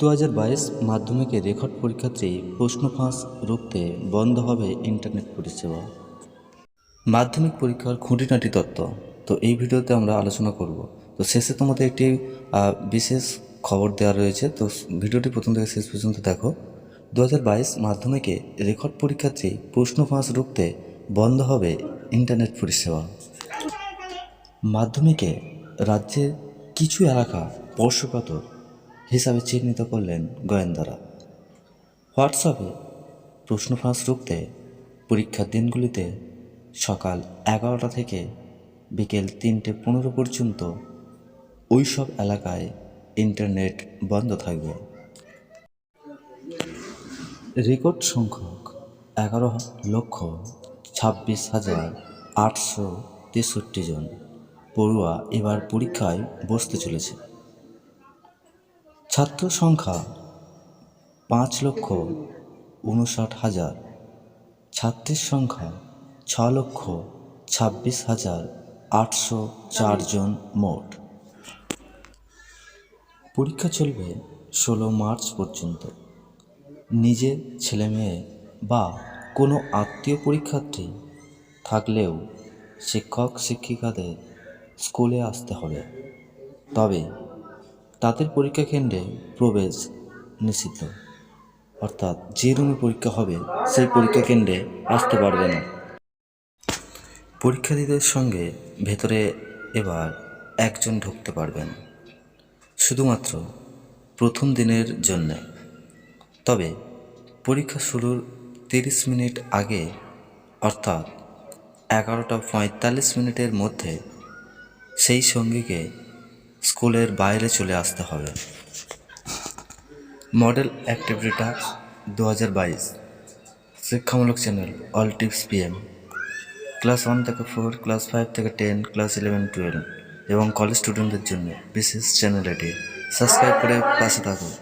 দু হাজার বাইশ মাধ্যমিকে রেকর্ড পরীক্ষার্থী প্রশ্ন ফাঁস রুখতে বন্ধ হবে ইন্টারনেট পরিষেবা। মাধ্যমিক পরীক্ষার খুঁটিনাটি তত্ত্ব। তো এই ভিডিওতে আমরা আলোচনা করব। তো শেষে তোমাদের একটি বিশেষ খবর দেওয়া রয়েছে। তো ভিডিওটি প্রথম থেকে শেষ পর্যন্ত দেখো। দু হাজার বাইশ মাধ্যমিকে রেকর্ড পরীক্ষার্থী প্রশ্ন ফাঁস রুখতে বন্ধ হবে ইন্টারনেট পরিষেবা। মাধ্যমিকে রাজ্যের কিছু এলাকা স্পর্শকাতর হিসাবে চিহ্নিত করলেন গোয়েন্দারা। হোয়াটসঅ্যাপে প্রশ্ন ফাঁস রুখতে পরীক্ষার দিনগুলিতে সকাল এগারোটা থেকে বিকেল তিনটে পনেরো পর্যন্ত ওই সব এলাকায় ইন্টারনেট বন্ধ থাকবে। রেকর্ড সংখ্যক এগারো লক্ষ ছাব্বিশ হাজার আটশো তেষট্টি জন। পড়ুয়া এবার পরীক্ষায় বসতে চলেছে। ছাত্র সংখ্যা পাঁচ লক্ষ উনষাট হাজার। ছাত্রের সংখ্যা ছ লক্ষ ছাব্বিশ হাজার আটশো চারজন মোট। পরীক্ষা চলবে ষোলো মার্চ পর্যন্ত। নিজের ছেলে মেয়ে বা কোনো আত্মীয় পরীক্ষার্থী থাকলেও শিক্ষক, শিক্ষিকাদের স্কুলে আসতে হবে। তবে তাদের পরীক্ষা কেন্দ্রে প্রবেশ নিষিদ্ধ। অর্থাৎ যে রুমে পরীক্ষা হবে, সেই পরীক্ষা কেন্দ্রে আসতে পারবে না। পরীক্ষার্থীদের সঙ্গে ভেতরে এবার একজন ঢুকতে পারবেন, শুধুমাত্র প্রথম দিনের জন্যে। তবে পরীক্ষা শুরুর তিরিশ মিনিট আগে, অর্থাৎ এগারোটা পঁয়তাল্লিশ মিনিটের মধ্যে, সেই সঙ্গীকে স্কুলের বাইরে চলে আসতে হবে। মডেল অ্যাক্টিভিটিটা দু হাজার বাইশ। শিক্ষামূলক channel, all tips PM. Class one থেকে ফোর, ক্লাস ফাইভ থেকে টেন, ক্লাস ইলেভেন, টুয়েলভ এবং কলেজ স্টুডেন্টদের জন্য বিশেষ চ্যানেল এটি। সাবস্ক্রাইব করে পাশে থাকুন।